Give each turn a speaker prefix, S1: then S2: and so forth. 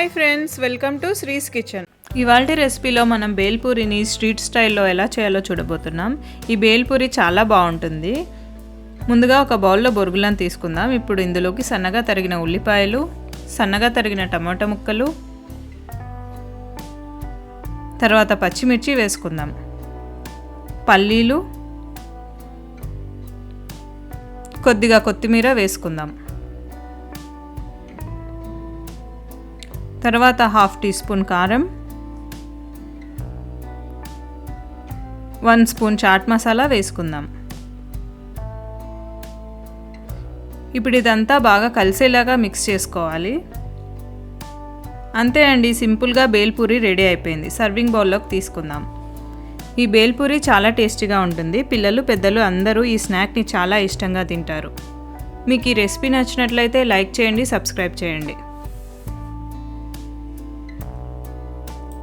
S1: Hi friends welcome to Sri's kitchen. ఇవాళ రెసిపీలో మనం బేల్పూరిని స్ట్రీట్ స్టైల్లో ఎలా చేయాలో చూడబోతున్నాం. ఈ బేల్పూరి చాలా బాగుంటుంది. ముందుగా ఒక బౌల్లో బొరుగులను తీసుకుందాం. ఇప్పుడు ఇందులోకి సన్నగా తరిగిన ఉల్లిపాయలు సన్నగా తరిగిన టమాటా ముక్కలు తర్వాత పచ్చిమిర్చి వేసుకుందాం. పల్లీలు కొద్దిగా కొత్తిమీర వేసుకుందాం. తర్వాత హాఫ్ టీ స్పూన్ కారం వన్ స్పూన్ చాట్ మసాలా వేసుకుందాం. ఇప్పుడు ఇదంతా బాగా కలిసేలాగా మిక్స్ చేసుకోవాలి. అంతే అండి సింపుల్గా బేల్పూరి రెడీ అయిపోయింది. సర్వింగ్ బౌల్లోకి తీసుకుందాం. ఈ బేల్పూరి చాలా టేస్టీగా ఉంటుంది. పిల్లలు పెద్దలు అందరూ ఈ స్నాక్ని చాలా ఇష్టంగా తింటారు. మీకు ఈ రెసిపీ నచ్చినట్లయితే లైక్ చేయండి సబ్స్క్రైబ్ చేయండి.